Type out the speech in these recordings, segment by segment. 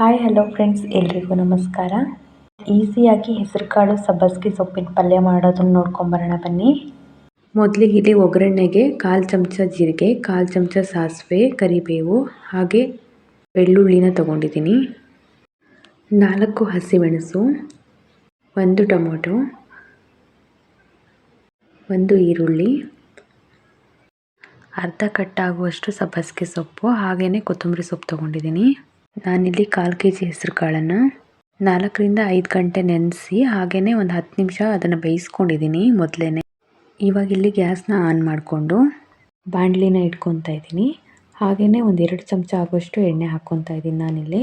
Hi hello friends ಎಲ್ರಿಗೂ ನಮಸ್ಕಾರ. ಈಸಿಯಾಗಿ ಹೆಸರುಕಾಳು ಸಬ್ಬಸ್ಗೆ ಸೊಪ್ಪಿನ ಪಲ್ಯ ಮಾಡೋದನ್ನು ನೋಡ್ಕೊಂಬರೋಣ ಬನ್ನಿ. ಮೊದಲಿಗೆ ಇಲ್ಲಿ ಒಗ್ಗರಣೆಗೆ ಕಾಲು ಚಮಚ ಜೀರಿಗೆ, ಕಾಲು ಚಮಚ ಸಾಸಿವೆ, ಕರಿಬೇವು, ಹಾಗೆ ಬೆಳ್ಳುಳ್ಳಿನ ತಗೊಂಡಿದ್ದೀನಿ. ನಾಲ್ಕು ಹಸಿಮೆಣಸು, ಒಂದು ಟೊಮೊಟೊ, ಒಂದು ಈರುಳ್ಳಿ, ಅರ್ಧ ಕಟ್ಟಾಗುವಷ್ಟು ಸಬ್ಬಸಿಗೆ ಸೊಪ್ಪು ಹಾಗೆಯೇ ಕೊತ್ತಂಬರಿ ಸೊಪ್ಪು ತೊಗೊಂಡಿದ್ದೀನಿ. ನಾನಿಲ್ಲಿ ಕಾಲು ಕೆ ಜಿ ಹೆಸರು ಕಾಳನ್ನು ನಾಲ್ಕರಿಂದ ಐದು ಗಂಟೆ ನೆನೆಸಿ ಹಾಗೆಯೇ ಒಂದು ಹತ್ತು ನಿಮಿಷ ಅದನ್ನು ಬೇಯಿಸ್ಕೊಂಡಿದ್ದೀನಿ ಮೊದಲೇ ಇವಾಗ ಇಲ್ಲಿ ಗ್ಯಾಸ್ನ ಆನ್ ಮಾಡಿಕೊಂಡು ಬಾಣಲಿನ ಇಟ್ಕೊತಾ ಇದ್ದೀನಿ. ಹಾಗೆಯೇ ಒಂದು ಎರಡು ಚಮಚ ಆಗುವಷ್ಟು ಎಣ್ಣೆ ಹಾಕ್ಕೊತಾ ಇದ್ದೀನಿ ನಾನಿಲ್ಲಿ.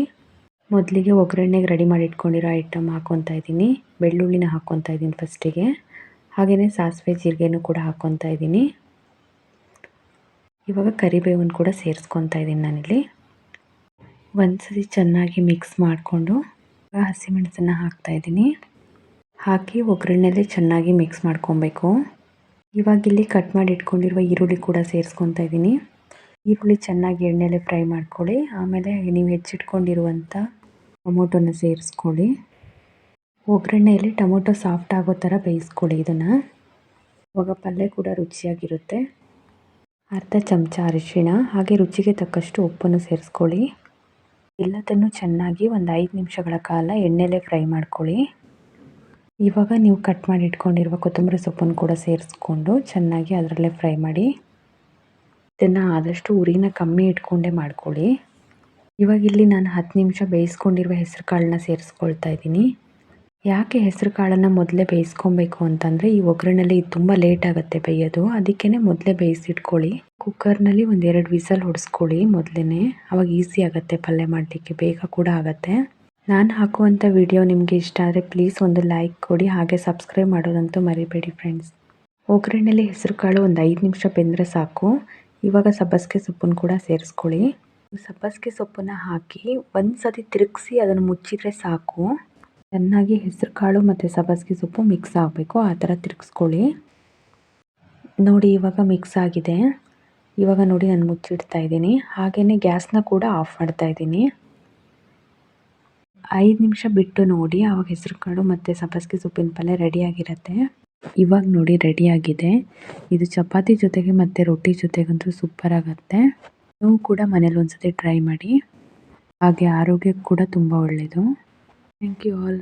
ಮೊದಲಿಗೆ ಒಗ್ಗರಣೆಗೆ ರೆಡಿ ಮಾಡಿ ಇಟ್ಕೊಂಡಿರೋ ಐಟಮ್ ಹಾಕ್ಕೊತಾ ಇದ್ದೀನಿ. ಬೆಳ್ಳುಳ್ಳಿನ ಹಾಕ್ಕೊತಾ ಇದ್ದೀನಿ ಫಸ್ಟಿಗೆ. ಹಾಗೆಯೇ ಸಾಸಿವೆ, ಜೀರಿಗೆನೂ ಕೂಡ ಹಾಕ್ಕೊತಾ ಇದ್ದೀನಿ. ಇವಾಗ ಕರಿಬೇವನ್ನು ಕೂಡ ಸೇರಿಸ್ಕೊತಾ ಇದ್ದೀನಿ ನಾನಿಲ್ಲಿ. ಒಂದ್ಸರಿ ಚೆನ್ನಾಗಿ ಮಿಕ್ಸ್ ಮಾಡಿಕೊಂಡು ಹಸಿಮೆಣಸನ್ನು ಹಾಕ್ತಾಯಿದ್ದೀನಿ ಹಾಕಿ ಒಗ್ಗರಣೆಯಲ್ಲಿ ಚೆನ್ನಾಗಿ ಮಿಕ್ಸ್ ಮಾಡ್ಕೊಬೇಕು. ಇವಾಗ ಇಲ್ಲಿ ಕಟ್ ಮಾಡಿ ಇಟ್ಕೊಂಡಿರುವ ಈರುಳ್ಳಿ ಕೂಡ ಸೇರಿಸ್ಕೊತಾ ಇದ್ದೀನಿ. ಈರುಳ್ಳಿ ಚೆನ್ನಾಗಿ ಎಣ್ಣೆಲೆ ಫ್ರೈ ಮಾಡ್ಕೊಳ್ಳಿ. ಆಮೇಲೆ ನೀವು ಹೆಚ್ಚಿಟ್ಕೊಂಡಿರುವಂಥ ಟೊಮೊಟೊನ ಸೇರಿಸ್ಕೊಳ್ಳಿ. ಒಗ್ಗರಣೆಯಲ್ಲಿ ಟೊಮೊಟೊ ಸಾಫ್ಟ್ ಆಗೋ ಥರ ಬೇಯಿಸ್ಕೊಳ್ಳಿ ಇದನ್ನು. ಇವಾಗ ಪಲ್ಯ ಕೂಡ ರುಚಿಯಾಗಿರುತ್ತೆ. ಅರ್ಧ ಚಮಚ ಅರಿಶಿಣ, ಹಾಗೆ ರುಚಿಗೆ ತಕ್ಕಷ್ಟು ಉಪ್ಪನ್ನು ಸೇರಿಸ್ಕೊಳ್ಳಿ. ಎಲ್ಲದನ್ನು ಚೆನ್ನಾಗಿ ಒಂದು ಐದು ನಿಮಿಷಗಳ ಕಾಲ ಎಣ್ಣೆಲೆ ಫ್ರೈ ಮಾಡ್ಕೊಳ್ಳಿ. ಇವಾಗ ನೀವು ಕಟ್ ಮಾಡಿ ಇಟ್ಕೊಂಡಿರುವ ಕೊತ್ತಂಬರಿ ಸೊಪ್ಪನ್ನು ಕೂಡ ಸೇರಿಸ್ಕೊಂಡು ಚೆನ್ನಾಗಿ ಅದರಲ್ಲೇ ಫ್ರೈ ಮಾಡಿ. ಇದನ್ನು ಆದಷ್ಟು ಉರಿನ ಕಮ್ಮಿ ಇಟ್ಕೊಂಡೇ ಮಾಡ್ಕೊಳ್ಳಿ. ಇವಾಗ ಇಲ್ಲಿ ನಾನು ಹತ್ತು ನಿಮಿಷ ಬೇಯಿಸ್ಕೊಂಡಿರುವ ಹೆಸರು ಕಾಳನ್ನ ಸೇರಿಸ್ಕೊಳ್ತಾ ಇದ್ದೀನಿ. ಯಾಕೆ ಹೆಸರು ಕಾಳನ್ನು ಮೊದಲೇ ಬೇಯಿಸ್ಕೊಬೇಕು ಅಂತಂದರೆ ಈ ಒಗ್ಗರಣೆಲಿ ತುಂಬ ಲೇಟ್ ಆಗುತ್ತೆ ಬೇಯೋದು. ಅದಕ್ಕೇ ಮೊದಲೇ ಬೇಯಿಸಿಟ್ಕೊಳ್ಳಿ. ಕುಕ್ಕರ್ನಲ್ಲಿ ಒಂದೆರಡು ವಿಸಲ್ ಹೊಡೆಸ್ಕೊಳ್ಳಿ ಮೊದಲೇ ಅವಾಗ ಈಸಿ ಆಗುತ್ತೆ, ಪಲ್ಯ ಮಾಡಲಿಕ್ಕೆ, ಬೇಗ ಕೂಡ ಆಗುತ್ತೆ. ನಾನು ಹಾಕುವಂಥ ವಿಡಿಯೋ ನಿಮಗೆ ಇಷ್ಟ ಆದರೆ ಪ್ಲೀಸ್ ಒಂದು ಲೈಕ್ ಕೊಡಿ, ಹಾಗೆ ಸಬ್ಸ್ಕ್ರೈಬ್ ಮಾಡೋದಂತೂ ಮರಿಬೇಡಿ ಫ್ರೆಂಡ್ಸ್ ಒಗ್ಗರಣೆಯಲ್ಲಿ ಹೆಸರು ಕಾಳು ಒಂದು ಐದು ನಿಮಿಷ ಬೆಂದರೆ ಸಾಕು. ಇವಾಗ ಸಬ್ಬಸಿಗೆ ಸೊಪ್ಪನ್ನು ಕೂಡ ಸೇರಿಸ್ಕೊಳ್ಳಿ. ಸಬ್ಬಸಿಗೆ ಸೊಪ್ಪನ್ನು ಹಾಕಿ ಒಂದು ಸತಿ ತಿರುಗಿಸಿ ಅದನ್ನು ಮುಚ್ಚಿದರೆ ಸಾಕು. ಚೆನ್ನಾಗಿ ಹೆಸರು ಕಾಳು ಮತ್ತು ಸಬ್ಬಸಿಗೆ ಸೊಪ್ಪು ಮಿಕ್ಸ್ ಆಗಬೇಕು ಆ ಥರ ತಿರುಗಿಸ್ಕೊಳ್ಳಿ. ನೋಡಿ ಇವಾಗ ಮಿಕ್ಸ್ ಆಗಿದೆ. ಇವಾಗ ನೋಡಿ ನಾನು ಮುಚ್ಚಿಡ್ತಾ ಇದ್ದೀನಿ. ಹಾಗೆಯೇ ಗ್ಯಾಸ್ನ ಕೂಡ ಆಫ್ ಮಾಡ್ತಾ ಇದ್ದೀನಿ. ಐದು ನಿಮಿಷ ಬಿಟ್ಟು ನೋಡಿ ಆವಾಗ ಹೆಸರು ಕಾಳು ಮತ್ತು ಸಬ್ಬಸ್ಗೆ ಸೊಪ್ಪಿನ ಪಲ್ಯ ರೆಡಿಯಾಗಿರುತ್ತೆ. ಇವಾಗ ನೋಡಿ ರೆಡಿಯಾಗಿದೆ. ಇದು ಚಪಾತಿ ಜೊತೆಗೆ ಮತ್ತು ರೊಟ್ಟಿ ಜೊತೆಗಂತೂ ಸೂಪರ್ ಆಗುತ್ತೆ. ನೀವು ಕೂಡ ಮನೇಲಿ ಒಂದ್ಸತಿ ಟ್ರೈ ಮಾಡಿ. ಹಾಗೆ ಆರೋಗ್ಯಕ್ಕೆ ಕೂಡ ತುಂಬ ಒಳ್ಳೆಯದು ಥ್ಯಾಂಕ್ ಯು all.